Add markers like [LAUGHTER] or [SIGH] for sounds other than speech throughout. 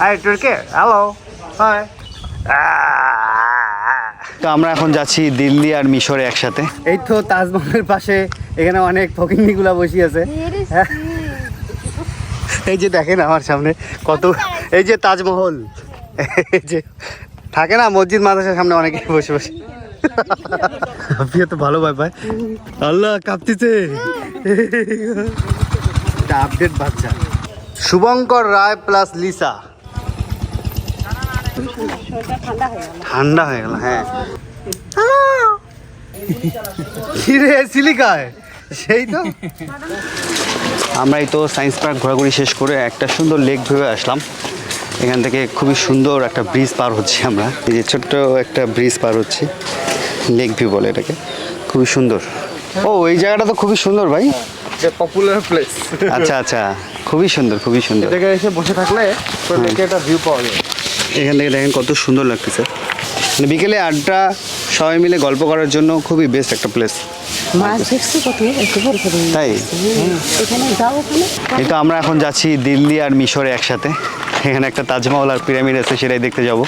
High টুরকে hello high তো আমরা এখন যাচ্ছি দিল্লি আর মিশরে একসাথে। এই তো তাজমহলের পাশে এখানে অনেক ফকিন্নিগুলা বসে আছে। হ্যাঁ। এই যে দেখেন আমার সামনে কত এই যে তাজমহল। এই যে থাকে না মসজিদ মাদ্রাসার সামনে অনেকে বসে বসে। আপনি তো ভালো ভাই ভাই। আল্লাহ কাঁপতেছে। এটা আপডেট বাচ্চা। শুভঙ্কর রায় প্লাস লিসা ঠান্ডা হয়ে গেল হ্যাঁ। কিরে সিলিকায়? সেই তো। আমরা এই তো সায়েন্স পার্ক ঘোরাঘুরি শেষ করে একটা সুন্দর লেক ভেবে আসলাম। এখান থেকে খুবই সুন্দর একটা ব্রিজ পার হচ্ছি আমরা। এই যে ছোট্ট একটা ব্রিজ পার হচ্ছি লেক ভিউ বলে এটাকে। খুবই সুন্দর। ও এই জায়গাটা তো খুবই সুন্দর ভাই। পপুলার প্লেস আচ্ছা আচ্ছা। খুবই সুন্দর খুবই সুন্দর। এটাকে এসে বসে থাকলে তো দেখে একটা ভিউ পাওয়া যায়। এখান থেকে দেখেন কত সুন্দর লাগতেছে। মানে বিকেলে আড্ডা সবাই মিলে গল্প করার জন্য খুবই বেস্ট একটা প্লেস তাই? এই তো আমরা এখন যাচ্ছি দিল্লি আর মিশরে একসাথে। এখানে একটা তাজমহল আর পিরামিড আছে সেটাই দেখতে যাব।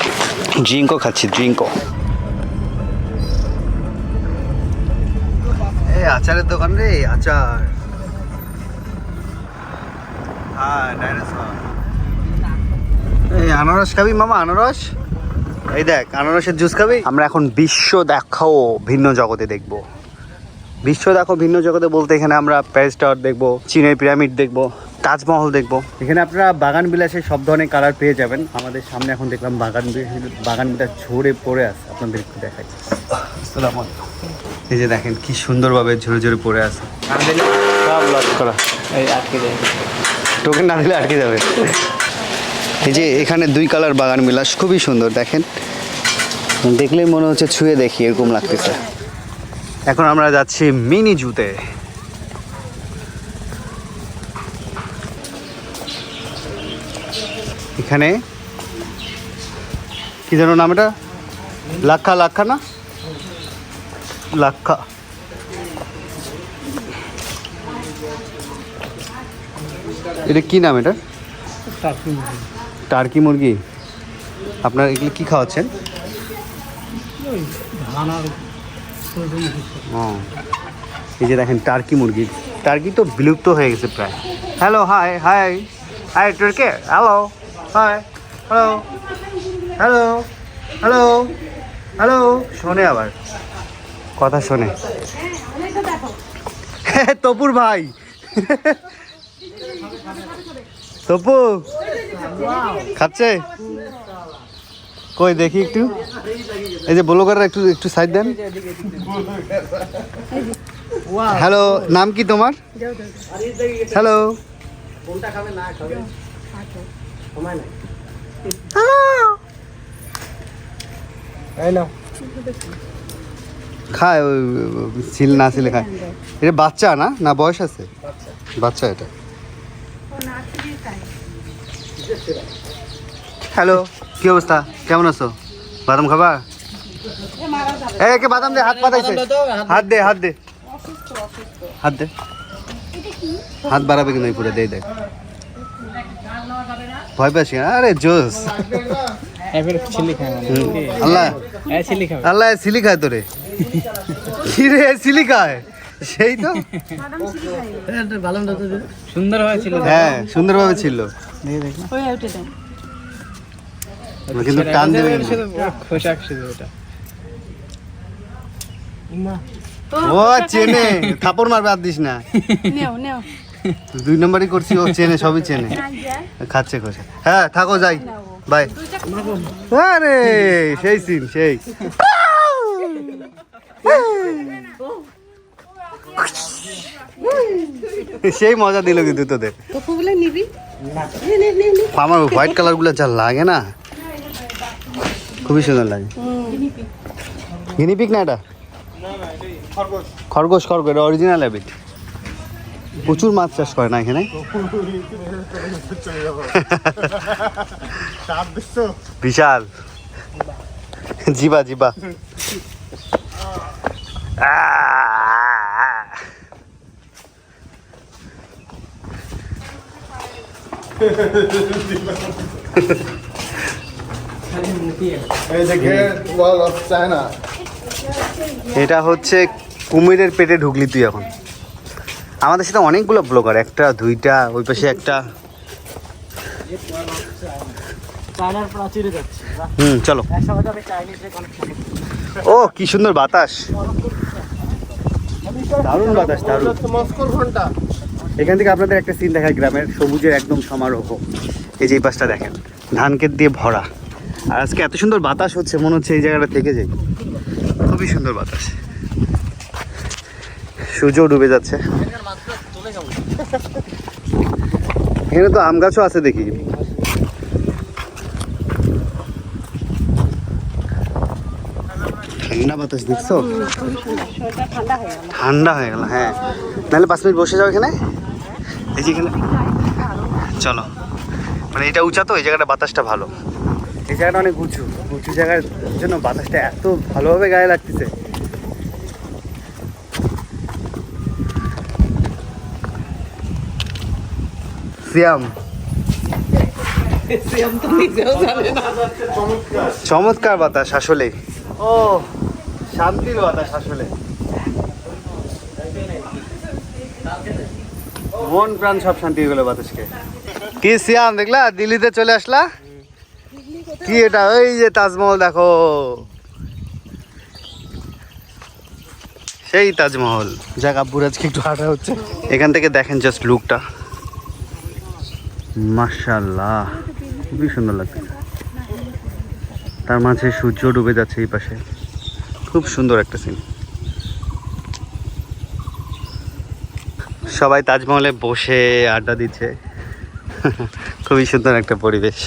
ড্রিঙ্কও খাচ্ছি ড্রিঙ্কও আচারের দোকান রে আচার। হ্যাঁ ডাইনোসর এই আনারস খাবি মামা আনারস? এই দেখ আনারসের জুস খাবি। আমরা এখন বিশ্ব দেখাও ভিন্ন জগতে দেখব। বিশ্ব দেখো ভিন্ন জগতে বলতে এখানে আমরা প্যারিস টাওয়ার দেখব চীনের পিরামিড দেখব তাজমহল দেখব। এখানে আপনারা বাগান বিলাসের সব ধরনের কালার পেয়ে যাবেন। আমাদের সামনে এখন দেখলাম বাগান বিলাস- বাগান বিলাস ঝরে পড়ে আছে। আপনাদের একটু দেখাই। এই যে দেখেন কি সুন্দরভাবে ঝরে ঝরে পড়ে আছে। সব লক করা। এই আটকে যাবে টোকেন না দিলে আটকে যাবে। এই যে এখানে দুই কালার বাগান বিলাস, খুবই সুন্দর, দেখেন। দেখলেই মনে হচ্ছে ছুঁয়ে দেখি এরকম লাগতেছে। এখন আমরা যাচ্ছি মিনি জুতে। এখানে, কি যেন নাম এটা? লাক্ষা লাক্ষা না? লাক্ষা এটা কি নাম এটা? টার্কি মুরগি, আপনার এগুলো কি খাওয়াচ্ছেন? ও, এই যে দেখেন টার্কি মুরগি, টার্কি তো বিলুপ্ত হয়ে গেছে প্রায়। Hello hi hi hi টুরকে hello hi hello hello hello hello শোনে আবার, কথা শোনে। [LAUGHS] তপুর ভাই [LAUGHS] তপু খাচ্ছে? কই দেখি একটু। এই যে বলো করে একটু একটু সাইড দেন। হ্যালো নাম কি তোমার? হ্যালো খায় ওই ছিল না ছিল খায়। এটা বাচ্চা না? না বয়স আছে? বাচ্চা এটা। হ্যালো কি অবস্থা? কেমন আছো? বাদাম খাবা? এই একে বাদাম দে হাত পাতাইছে। হাত দে। হাত দে হাত দে। হাত বাড়াবে কিন্তু পুরো দে দেখ ভয় পাচ্ছি? আরে জোস। আল্লাহ। আল্লাহ সিলি খায় তোরে। কি রে সিলি খায়? সেই তো সুন্দর হয়েছিল হ্যাঁ সুন্দরভাবে ছিল। কিন্তু টান দেবে ও চেনে। থাপড় মারবে আর দিস না। নেও নেও। দুই নম্বরই করছি ও চেনে সবই চেনে। খাচ্ছে খোসে। হ্যাঁ থাকো যাই। বাই। আরে সেই সিন সেই। [LAUGHS] সেই মজা দিল কিন্তু তোদের। নিবি। নে, নে, নে, নে। আমার হোয়াইট কালারগুলো যা লাগে না খুবই সুন্দর লাগে। গিনিপিক না এটা? খরগোশ খরগোশ এটা অরিজিনাল হ্যাবিট প্রচুর মাছ চাষ করে না এখানে? [LAUGHS] বিশাল। জিবা জিবা। আহ! এই দেখে ওয়াল অফ চায়না এটা হচ্ছে কুমিরের পেটে ঢুকলি তুই এখন। আমাদের সাথে অনেকগুলো ব্লগার একটা দুইটা ওই পাশে একটা। হুম চলো। ও কি সুন্দর বাতাস। দারুণ বাতাস দারুণ। ঘণ্টা। এখান থেকে আপনাদের একটা সিন দেখায় গ্রামের সবুজের একদম সমারোহ। এই যে এই পাশটা দেখেন ধান ক্ষেত দিয়ে ভরা। আর আজকে এত সুন্দর বাতাস হচ্ছে মনে হচ্ছে এই জায়গাটা থেকে যাই। খুবই সুন্দর বাতাস। সূর্য ডুবে যাচ্ছে। এখানে তো আম গাছও আছে দেখি। ঠান্ডা বাতাস দেখছ? ঠান্ডা হয়ে গেল। ঠান্ডা হয়ে গেল হ্যাঁ। নাহলে পাঁচ মিনিট বসে যাও এখানে। এই যে এখানে চলো। মানে এটা উঁচা তো এই জায়গাটা বাতাসটা ভালো। এই জায়গাটা অনেক উঁচু। উঁচু জায়গার জন্য বাতাসটা এত ভালোভাবে গায়ে লাগতেছে। সিয়াম। চমৎকার। বাতাস আসলে ও শান্তির বাতাস আসলে। মন প্রাণ সব শান্তি গেলো বাতাসকে। কি সিয়াম দেখলা? দিল্লিতে চলে আসলা? কি এটা? ওই যে তাজমহল, দেখো। সেই তাজমহল। যাক, আব্বুর আজকে একটু হাঁটা হচ্ছে। এখান থেকে দেখেন জাস্ট লুকটা মাশাল্লাহ খুবই সুন্দর লাগছে। তার মাঝে সূর্য ডুবে যাচ্ছে এই পাশে। খুব সুন্দর একটা সিন সবাই তাজমহলে বসে আড্ডা দিচ্ছে। খুবই সুন্দর একটা পরিবেশ।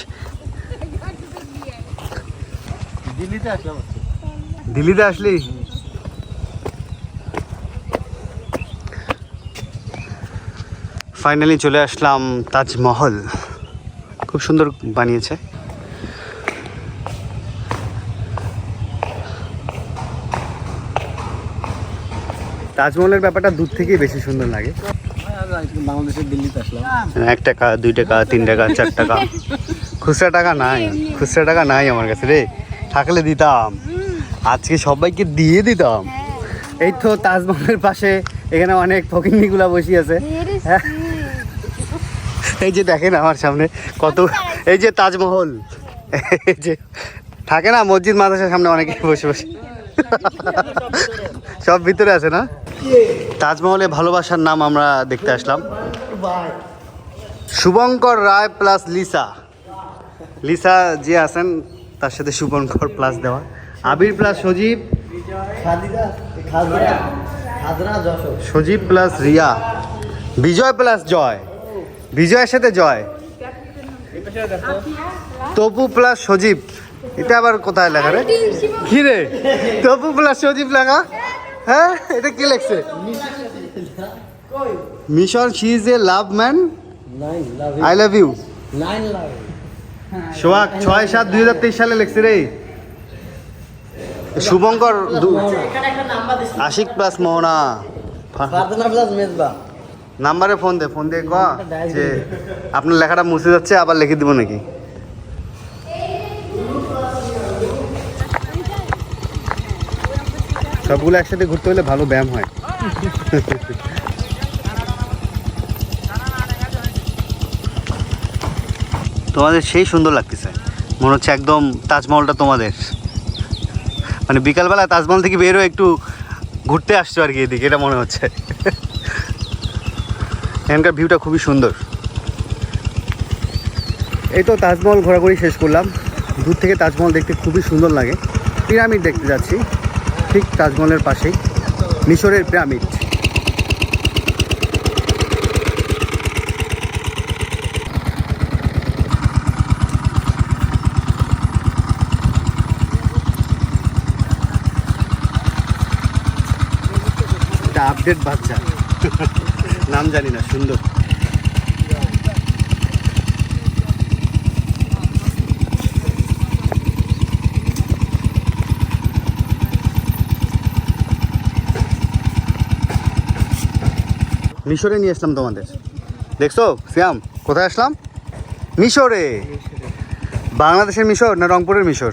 দিল্লিতে আসলাম দিল্লিতে আসলি? ফাইনালি চলে আসলাম তাজমহল। খুব সুন্দর বানিয়েছে। তাজমহলের ব্যাপারটা দূর থেকেই বেশি সুন্দর লাগে। দুই টাকা তিন টাকা চার টাকা খুচরা টাকা নাই, খুচরা টাকা নাই আমার কাছে রে। থাকলে দিতাম। আজকে সবাইকে দিয়ে দিতাম। এই তো তাজমহলের পাশে এখানে অনেক ফকিনিগুলা বসে আছে। এই যে দেখেন আমার সামনে কত, এই যে তাজমহল। এই যে, থাকে না মসজিদ মাদ্রাসার সামনে অনেকে বসে বসে। সব ভিতরে আছে না? তাজমহলে ভালোবাসার নাম আমরা দেখতে আসলাম। Shubhankar Roy plus Lisa. Lisa যে আছেন, তার সাথে শুভঙ্কর প্লাস দেওয়া। Abir plus Sajib. Sajib plus Riya. Bijoy plus Joy. বিজয়ের সাথে জয়। তপু প্লাস সজীব। এটা আবার কোথায় লেখা রে? কি রে তপু প্লাস সজীব লেখা? হ্যাঁ? এটা কি লেখছে? Mission she is a love man. I love you. Sohag ছয় সাত দুই হাজার তেইশ সালে লেখছে রে। শুভঙ্কর আশিক প্লাস মোহনা। নাম্বারে ফোন দে ফোন দিয়ে ক। যে আপনার লেখাটা মুছে যাচ্ছে আবার লিখে দিব নাকি? সবগুলো একসাথে ঘুরতে হলে ভালো ব্যায়াম হয়। তোমাদের সেই সুন্দর লাগতেছে। মনে হচ্ছে একদম তাজমহলটা তোমাদের। মানে বিকালবেলা তাজমহল থেকে বেরো একটু ঘুরতে আসছো আর কি এদিকে এটা মনে হচ্ছে। এখানকার ভিউটা খুবই সুন্দর। এই তো তাজমহল ঘোরাঘুরি শেষ করলাম। দূর থেকে তাজমহল দেখতে খুবই সুন্দর লাগে। পিরামিড দেখতে যাচ্ছি। ঠিক তাজমহলের পাশেই মিশরের পিরামিড। আপডেট বাচ্চা। নাম জানি না সুন্দর। মিশরে নিয়ে আসলাম তোমাদের। দেখছ? শ্যাম কোথায় আসলাম? মিশরে। বাংলাদেশের মিশর না রংপুরের মিশর?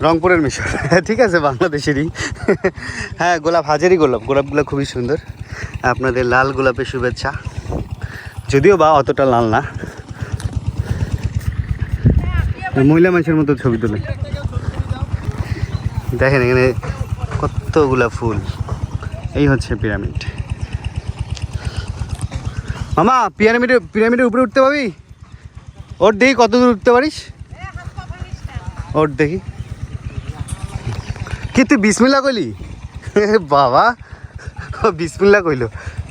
রংপুরের মিশর। [LAUGHS] ঠিক আছে বাংলাদেশেরই। [LAUGHS] হ্যাঁ গোলাপ হাজারি গোলাপ। গোলাপগুলো খুবই সুন্দর। আপনাদের লাল গোলাপের শুভেচ্ছা। যদিও বা অতটা লাল না। মহিলা মানুষের মতো ছবি তোলে। দেখেন এখানে কতগুলা ফুল। এই হচ্ছে পিরামিড। মামা পিরামিডের পিরামিডের উপরে উঠতে পারবি? ওর দেখি কত দূর উঠতে পারিস। ওর দেখি। কি তুই বিসমিল্লা কইলি? বাবা ও বিসমিল্লা কইলো।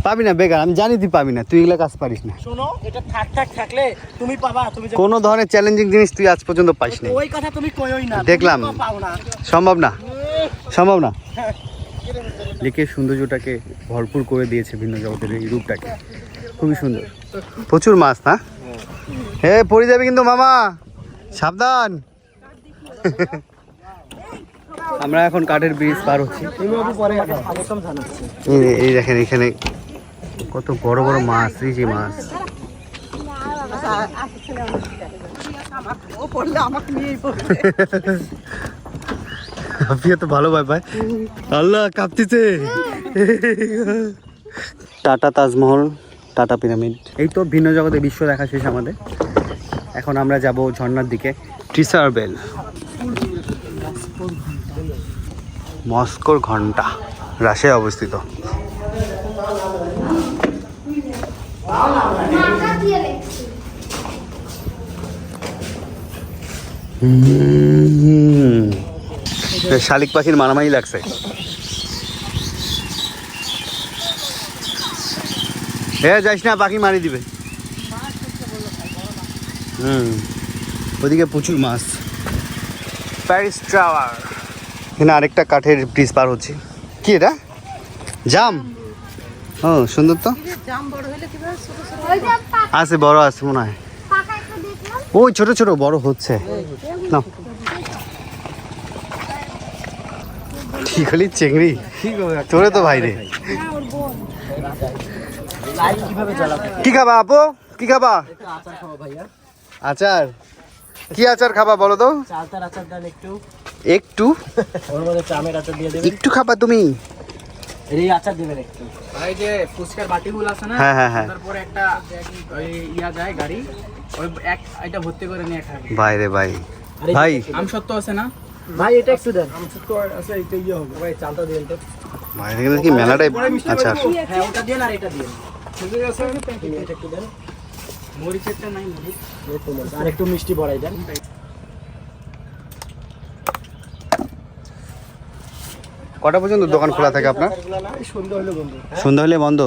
পাবি না বেকার আমি জানি তুই পাবি না তুই এগুলো কাজ পারিস না। শোনো এটা থাক থাক থাকলে তুমি পাবা তুমি কোনো ধরনের চ্যালেঞ্জিং জিনিস তুই আজ পর্যন্ত পাইস না ওই কথা তুমি কইই না দেখলাম। সম্ভব না। সম্ভব না। লেকের সৌন্দর্যটাকে ভরপুর করে দিয়েছে ভিন্ন জগতের এই রূপটাকে। খুবই সুন্দর। প্রচুর মাছ, না? হে পড়ে যাবে কিন্তু মামা। সাবধান। আমরা এখন কাঠের ব্রিজ পার হচ্ছি। এই- দেখেন এখানে কত বড় বড় মাছ, রিচি মাছ। ভালো ভাই ভাই। আল্লাহ, কাঁপতেছে। টাটা তাজমহল। টাটা পিরামিড। এই তো ভিন্ন জগতে বিশ্ব দেখা শেষ আমাদের। এখন আমরা যাব ঝর্নার দিকে। টিসার বেল মস্কোর ঘণ্টা রাশে অবস্থিত। শালিক পাখির মারামারি লাগছে। এ যাইস না, পাখি মারি দিবে। হুম। ওদিকে প্রচুর মাছ। Paris tower. এখানে আরেকটা কাঠের ব্রিজ পার হচ্ছে। কি এটা? জাম? ও, সুন্দর তো। আছে, বড় আছে মনে হয়। ওই, ছোট ছোট, বড় হচ্ছে। নাও। কি করলি চেংড়ি? তোরে তো ভাই রে। কি খাবা আপু? কি খাবা? আচার খাব ভাইয়া। আচার? কি আচার খাবা বলো তো? চালতার আচার দেন একটু। একটু? ওর মধ্যে চামের আচার দিয়ে দেবেন। একটু খাবা তুমি। এই আচার দেবেন একটু। ভাই যে ফুচকার বাটিগুলো আছে না হ্যাঁ হ্যাঁ হ্যাঁ। তারপরে একটা ওই ইয়া যায় গাড়ি ওই এক এটা ভর্তি করে নিয়ে খাবে। ভাই রে ভাই। ভাই। আম সত্য আছে না? ভাই এটা একটু দেন। আছে এটা ইয়ে হবে। ভাই চালটা দিন। তো ভাই এখানে কি মেলাটাই আচার? হ্যাঁ ওটা দিন আর এটা দিন। এটা একটু দেন মরিচেরটা নাই মরিচ। এই তো মরিচ। আর একটু মিষ্টি বড়াই দেন। কটা পর্যন্ত দোকান খোলা থাকে আপনার? সন্ধ্যা হলো বন্ধু। সন্ধ্যা হলে বন্ধ?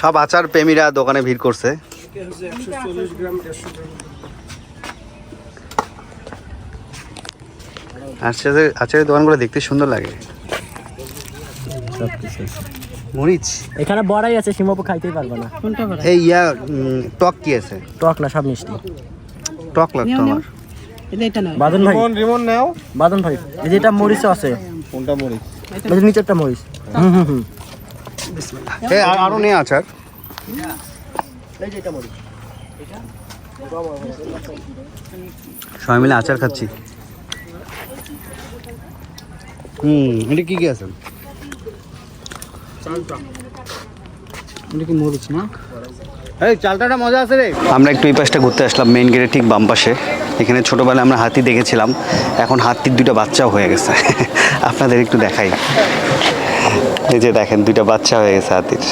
সব আচার প্রেমীরা দোকানে ভিড় করছে। গ্রাম আচারের আচারের দোকানগুলো দেখতে সুন্দর লাগে। মরিচ? এখানে বড়াই আছে সীমাপু খাইতেই পারবে না। এই ইয়া টক কি আছে? টক না সব মিষ্টি। টক লাগতো আমার। নয় বাদন ভাই। রিমন নাও। বাদন ভাই এই যে এটা মরিচ আছে। কোনটা মরিচ? এই যে নিচেরটা মরিচ। হুম হুম হুম। এই আর- আরও নেই আচার এই যে এটা মরিচ সবাই মিলে আচার খাচ্ছি। হুম এটা কি কি আছে? আমরা একটু এই পাশটা ঘুরতে আসলাম মেইন গেটের ঠিক বাম পাশে। এখানে ছোটোবেলায় আমরা হাতি দেখেছিলাম, এখন হাতির দুটো বাচ্চাও হয়ে গেছে। [LAUGHS] আপনাদের একটু দেখাই। এই যে দেখেন, দুইটা বাচ্চা হয়ে গেছে হাতির।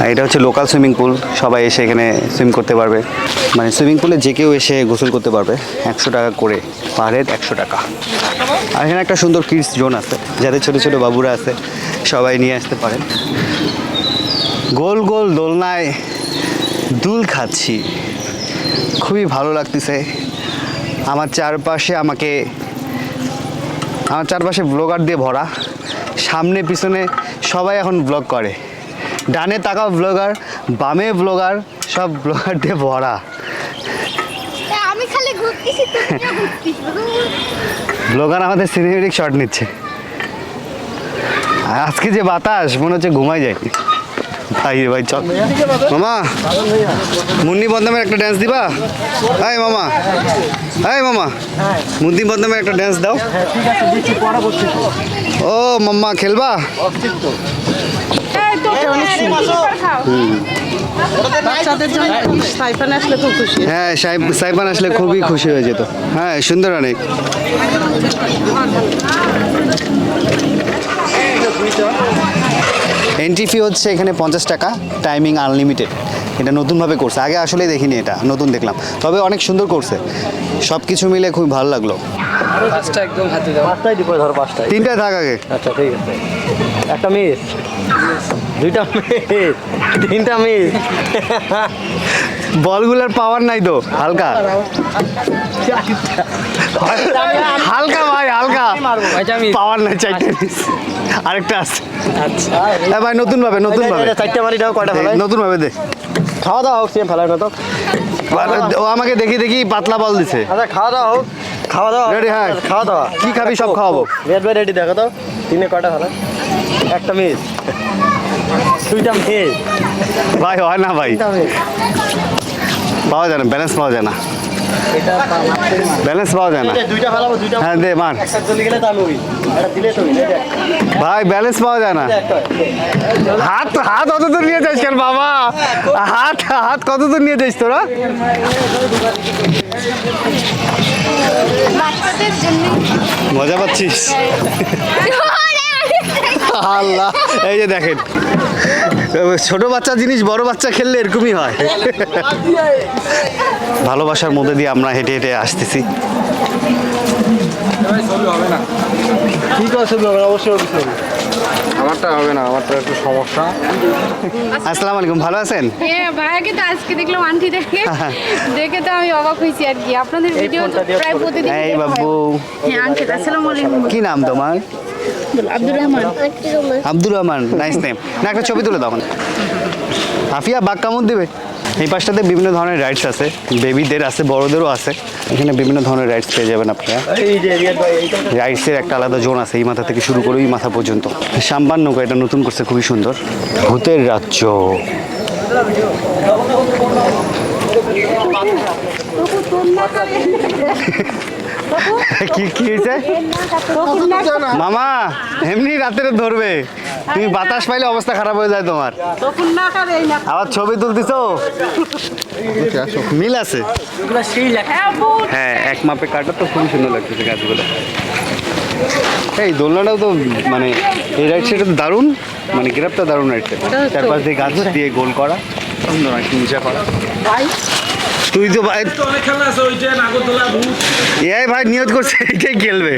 আর এটা হচ্ছে লোকাল সুইমিং পুল সবাই এসে এখানে সুইম করতে পারবে। মানে সুইমিং পুলে যে কেউ এসে গোসল করতে পারবে, একশো টাকা করে পার হেড একশো টাকা। আর এখানে একটা সুন্দর কিডস জোন আছে, যাদের ছোটো ছোটো বাবুরা আছে, সবাই নিয়ে আসতে পারেন। গোল গোল দোলনায় দুল খাচ্ছি। খুবই ভালো লাগতেছে। আমার চারপাশে আমাকে আমার চারপাশে ব্লগার দিয়ে ভরা। সামনে পিছনে সবাই এখন ব্লগ করে। ডানে তাকাও ব্লগার বামে ব্লগার সব ব্লগার দিয়ে ভরা। আমি খালি ঘুরতেছি ব্লগার আমাদের সিনেমেটিক শট নিচ্ছে। আজকে যে বাতাস মনে হচ্ছে ঘুমাই যায় ভাই রে ভাই চল। মামা মুন্নি বদনামের একটা ড্যান্স দিবা? হাই মামা। হাই মামা মুন্নি বদনামের একটা ড্যান্স দাও। ও মাম্মা খেলবা? বাচ্চাদের জন্য সাইফান হ্যাঁ আসলে খুবই খুশি হয়ে যেত। হ্যাঁ সুন্দর অনেক। এন্ট্রি ফি হচ্ছে এখানে পঞ্চাশ টাকা টাইমিং আনলিমিটেড এটা নতুনভাবে করছে। আগে আসলে দেখিনি এটা নতুন দেখলাম। তবে অনেক সুন্দর করছে। সব কিছু মিলে খুব ভালো লাগল। পাঁচটা একদম হাতে দাও পাঁচটাই দিব ধরো পাঁচটাই। তিনটায় থাক আগে। আচ্ছা ঠিক আছে। একটা মিস দুইটা মিস তিনটা মিস বলগুলোর পাওয়ার নাই তো হালকা। হালকা ভাই হালকা। পাওয়ার নাই চারটে miss। আরেকটা আছে। আচ্ছা। ভাই নতুন ভাবে নতুন ভাবে। চারটা মারি দাও কয়টা ফেলাই নতুন ভাবে দে। খাওয়া দাওয়া হোক সেম না তো ও আমাকে দেখি দেখি পাতলা বল দিছে। আচ্ছা খাওয়া দাওয়া হোক খাওয়া দাওয়া Ready, হ্যাঁ। খাওয়া দাওয়া। কি খাবি সব খাওয়াবো। রেড বাই রেডি দেখো তো। তিনে কয়টা ফেলাই একটা মিস দুইটা মিস ভাই হয় না ভাই। পাওয়া যায় না ব্যালেন্স পাওয়া যায় না। ব্যালেন্স পাওয়া যায় না। দুইটা ফেলাবো দুইটা হ্যাঁ দে মার ভাই ব্যালেন্স পাওয়া যায় না। হাত হাত কত দূর নিয়ে যাইস কেন বাবা? হাত হাত কত দূর নিয়ে যাইস তোরা? মজা পাচ্ছিস? [LAUGHS] আল্লাহ এই যে দেখেন। ছোট বাচ্চা জিনিস বড় বাচ্চা খেললে এরকমই হয়। ভালোবাসার মধ্যে দিয়ে আমরা হেঁটে হেঁটে আসতেছি। ঠিক আছে হবে? অবশ্যই আমারটা হবে না আমারটা একটু সমস্যা। আসসালামু আলাইকুম ভালো আছেন? হ্যাঁ ভাইয়াকে তো আজকে দেখলাম আন্টি দেখে। দেখে তো আমি অবাক হয়েছি আর কি। আপনাদের ভিডিও তো প্রায় প্রতিদিন এই বাবু। হ্যাঁ আঙ্কেল আসসালামু আলাইকুম। কি নাম তোমার? আব্দুর রহমান। আব্দুর রহমান নাইস নেম না একটা ছবি তুলে দাও মানে আফিয়া বাঘ কামড় দিবে? এই পাশটাতে বিভিন্ন ধরনের রাইডস আছে। বেবিদের আছে বড়দেরও আছে। এখানে বিভিন্ন ধরনের রাইডস পেয়ে যাবেন আপনারা। এই যে রিয়াদ ভাই এইটা রাইডসের একটা আলাদা জোন আছে এই মাথা থেকে শুরু করে ওই মাথা পর্যন্ত। সাম্বান নৌকা এটা নতুন করছে খুবই সুন্দর। ভূতের রাজ্য। [LAUGHS] [LAUGHS] কি কি হয়েছে? মামা এমনি রাতের ধরবে। তুমি বাতাস পাইলে অবস্থা খারাপ হয়ে যায় তোমার। আবার ছবি তুলতেছো? মিল আছে। হ্যাঁ এক মাপে কাটা তো খুবই সুন্দর লাগতেছে গাছগুলো। এই দোলনাটাও তো মানে এই রাইড সেটা তো দারুণ। মানে গ্রাফটা দারুণ রাইড চারপাশ দিয়ে গাছ দিয়ে গোল করা। সুন্দর উঁচা করা। তুই তো ভাই এই ভাই নিয়ত করছে এটাই খেলবে।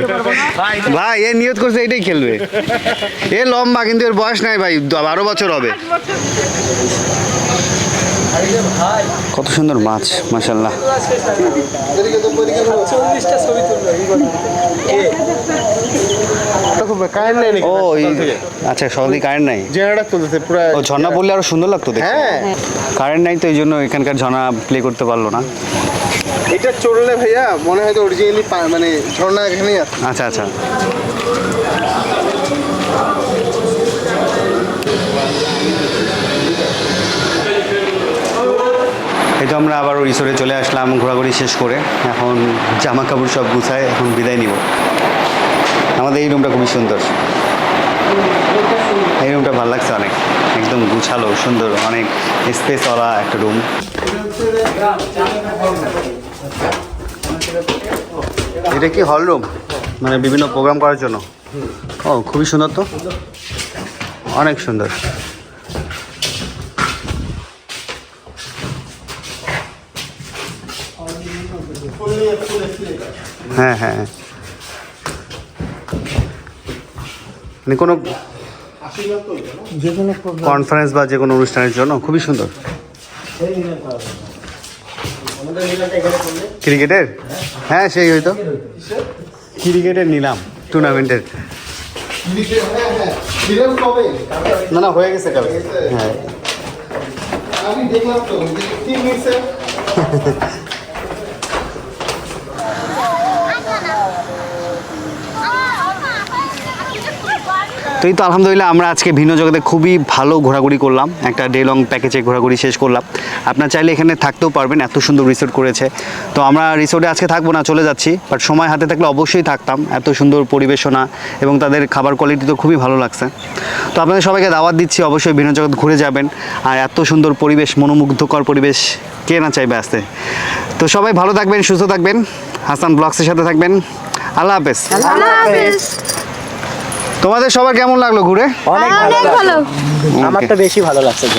ভাই এ নিয়ত করছে এটাই খেলবে। এ লম্বা কিন্তু এর বয়স নাই ভাই বারো বছর হবে। কত সুন্দর মাছ নেই ও আচ্ছা সকাল কারেন্ট নাই? জেনারেটর চলতেছে পুরো ও ঝর্ণা পড়লে আরও সুন্দর লাগতো দেখতে। হ্যাঁ কারেন্ট নাই তো এই জন্য এখানকার ঝর্ণা প্লে করতে পারল না। এটা ভাইয়া মনে হয় তো অরিজিনালি মানে ঝর্ণা এখানেই আছে। আচ্ছা আচ্ছা। এই তো আমরা আবার রিসোর্টে চলে আসলাম, ঘোরাঘুরি শেষ করে। এখন জামা কাপড় সব গুছায় এখন বিদায় নিব। আমাদের এই রুমটা খুবই সুন্দর। এই রুমটা ভালো লাগছে অনেক। একদম গুছালো, সুন্দর, অনেক স্পেসওয়ালা একটা রুম এটা কি হল রুম মানে বিভিন্ন প্রোগ্রাম করার জন্য? ও, খুবই সুন্দর তো? অনেক সুন্দর। হ্যাঁ হ্যাঁ। মানে কোনো কনফারেন্স বা যে কোনো অনুষ্ঠানের জন্য? খুবই সুন্দর। ক্রিকেটের? হ্যাঁ সেই হয়তো। ক্রিকেটের নিলাম টুর্নামেন্টের। না না হয়ে গেছে কালকে। হ্যাঁ। আমি দেখলাম তো [LAUGHS] তিন মিনিটে তো এই তো আলহামদুলিল্লাহ, আমরা আজকে ভিন্ন জগতে খুবই ভালো ঘোরাঘুরি করলাম। একটা ডে লং প্যাকেজে ঘোরাঘুরি শেষ করলাম। আপনার চাইলে এখানে থাকতেও পারবেন, এত সুন্দর রিসোর্ট করেছে। তো আমরা রিসোর্টে আজকে থাকব না, চলে যাচ্ছি। বাট সময় হাতে থাকলে অবশ্যই থাকতাম, এত সুন্দর পরিবেশনা এবং তাদের খাবার কোয়ালিটি তো খুবই ভালো লাগছে। তো আপনাদের সবাইকে দাওয়াত দিচ্ছি, অবশ্যই ভিন্ন জগৎ ঘুরে যাবেন। আর এত সুন্দর পরিবেশ, মনোমুগ্ধকর পরিবেশ, কে না চাইবে আসতে? তো সবাই ভালো থাকবেন, সুস্থ থাকবেন। হাসান ব্লগসের সাথে থাকবেন। আল্লাহ হাফেজ। তোমাদের সবার কেমন লাগল ঘুরে? অনেক ভালো আমার তো বেশি ভালো লাগছে ঘুরে।